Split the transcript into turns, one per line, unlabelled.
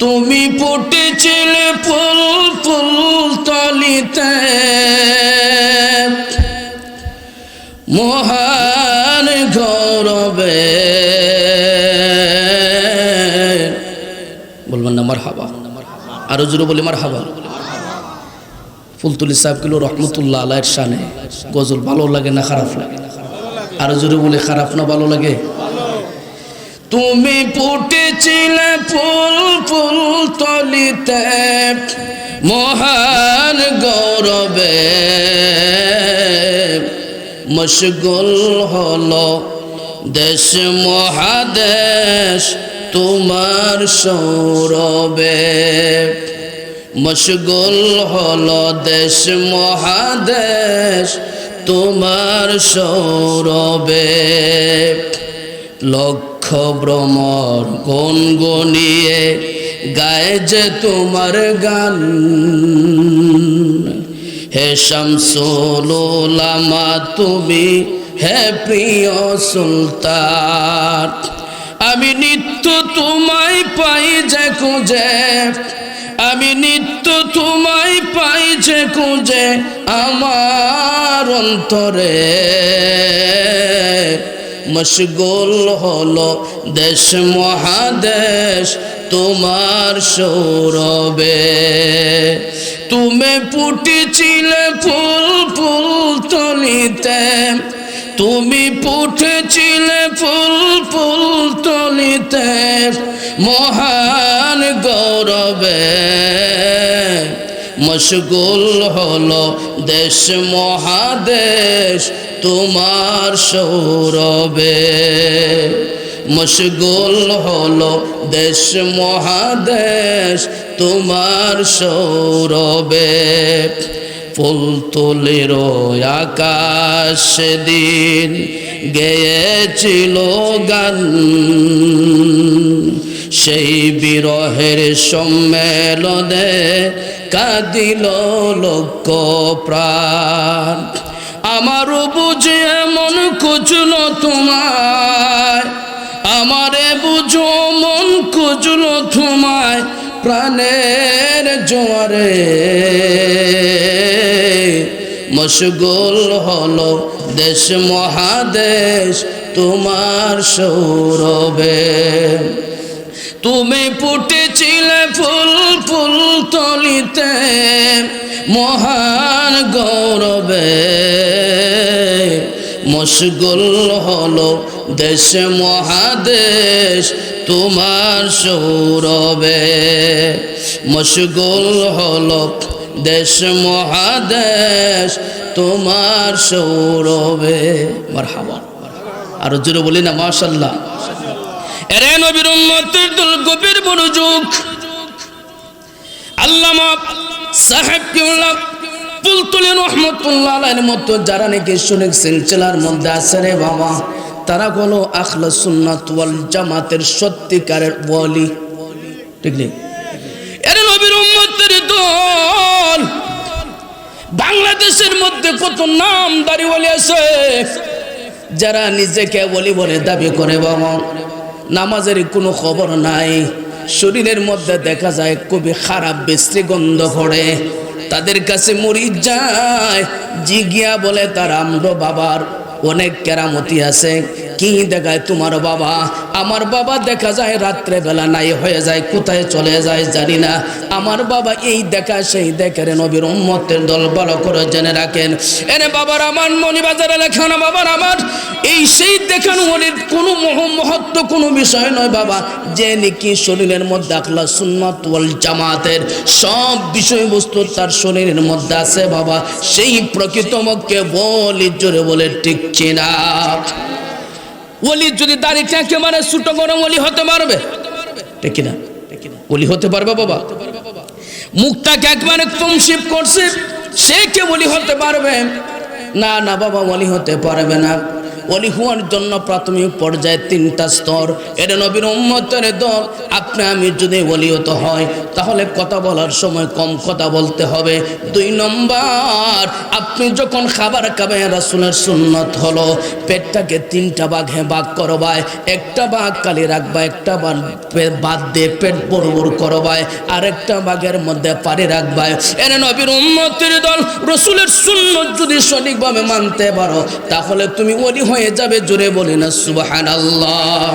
তুমি ফুটেছিলে ফুল ফুল তলিতে। মহান গৌরবে। বলবেন না মার হাবা আরও জোরে বলি মার হাবা ফুলতুলি কিলো রহমতুল্লাহ আলাইয়ের শানে। গজল ভালো লাগে না খারাপ লাগে? আরও জোরে বলি, খারাপ না ভালো লাগে? তুমি ফুটেছিলে ফুল ফুল তলিতে মহান গৌরবে মশগুল হলো দেশ মহাদেশ তোমার সৌরবে মশগুল হলো দেশ মহাদেশ তোমার সৌরবে লক্ষ ভ্রমর গনগনিয়ে গায়ে যে তোমার গান, হে শামসুলামা তুমি হে প্রিয় সুলতান। আমি নিত্য তোমায় পাই যে খুঁজে, আমি নিত্য তোমায় পাই যে খুঁজে আমার অন্তরে। মশগুল হলো দেশ মহাদেশ তোমার সৌরবে তুমি ফুটেছিলে ফুল ফুল তলিতে। তুমি ফুটেছিলে ফুল ফুল তলিতে। মহান গৌরবে। মশগুল হলো দেশ মহাদেশ, তোমার সৌরবে মশগুল হলো দেশ মহাদেশ, তোমার সৌরবে ফুল তুলির আকাশ দিন গেয়েছিল গান। সেই বিরহের সম্মেলনে কাঁদিল লোক প্রাণ। আমারও বুঝে এমন খুঁজল তোমায়। আমারে বুঝো, মন খুঁজল তোমায় প্রাণের জোয়ারে। মশগুল হলো দেশ মহাদেশ, তোমার সৌরবে তুমি ফুটেছিলে ফুল ফুল তলিতে, মহান গৌরবে। মশগুল হলো দেশ মহাদেশ তোমার সৌরবে মশগুল হলো দেশ মহাদেশ তোমার সৌরবে মারহাবা। আরও জোরে বলি না মাশাল্লাহ এরে নবীর উম্মতের দল গভীর মনোযোগ আল্লামা সাহেব কিউল্লাহ পুলতুলি রহমতুল্লাহ আলাইহির মতো যারা নাকি শুনে সিলসিলার মধ্যে আছে রে বাবা। তারা হলো আখলা সুন্নাত ওয়াল জামাতের সত্যিকারের ওয়ালি। ঠিক নেই? এর নবীর উম্মতের দল। বাংলাদেশের মধ্যে কত নাম দাঁড়িয়ে আছে। যারা নিজেকে বলি বলে দাবি করে বাবা। নামাজের কোনো খবর নাই। শরীরের মধ্যে দেখা যায় খুবই খারাপ বিশ্রী গন্ধ করে তাদের কাছে মরিচ যায়। জিগিয়া বলে তার আমরা বাবার অনেক কেরামতি আছে। কি দেখায় তোমার বাবা? আমার বাবা দেখা যায় রাত্রে বেলা নাই হয়ে যায়, কোথায় চলে যায় জানি না। আমার বাবা এই দেখা, সেই দেখে রে নবীর উম্মতের দল ভালো করে জেনে রাখেন। এনে বাবার আমার মনিবাজারে লেখা না বাবার আমার? এই সেই দেখানো হলির কোনো মহ, মহত্ব, কোনো বিষয় নয় বাবা। যে নাকি শরীরের মধ্যে আখলা সুন্নত ওয়াল জামাতের সব বিষয়বস্তু তার শরীরের মধ্যে আছে বাবা। সেই প্রকৃত মককে বলি, জোরে বলে ঠিক চিনা ওলি যদি দাড়ি ট্যাঁকে মারে ছোট গরম ওলি হতে পারবে? ঠিক কিনা? ওলি হতে পারবে বাবা। মুখটাকে একবারে তমশিপ করছে, সে কে বলি হতে পারবে? না না বাবা, ওলি হতে পারবে না। অলি হওয়ার জন্য প্রাথমিক পর্যায়ে তিনটা স্তর। এটা নবীর উম্মতের দল। আপনি আমি যদি অলিয়ত হয় তাহলে কথা বলার সময় কম কথা বলতে হবে। দুই নম্বর, আপনি যখন খাবার খাবেন, রাসুলের সুন্নত হলো, পেটটাকে তিনটা ভাগে ভাগ করবায় একটা ভাগ কালি রাখবা, একটা ভাগ বাদ দিয়ে পেট বড় করবায় আর একটা ভাগের মধ্যে পানি রাখবায় এর নবীর উম্মতের দল। রসুলের সুন্নত যদি সঠিকভাবে মানতে পারো, তাহলে তুমি ওলি হয়ে যাবে জোরে বলি না সুবাহান আল্লাহ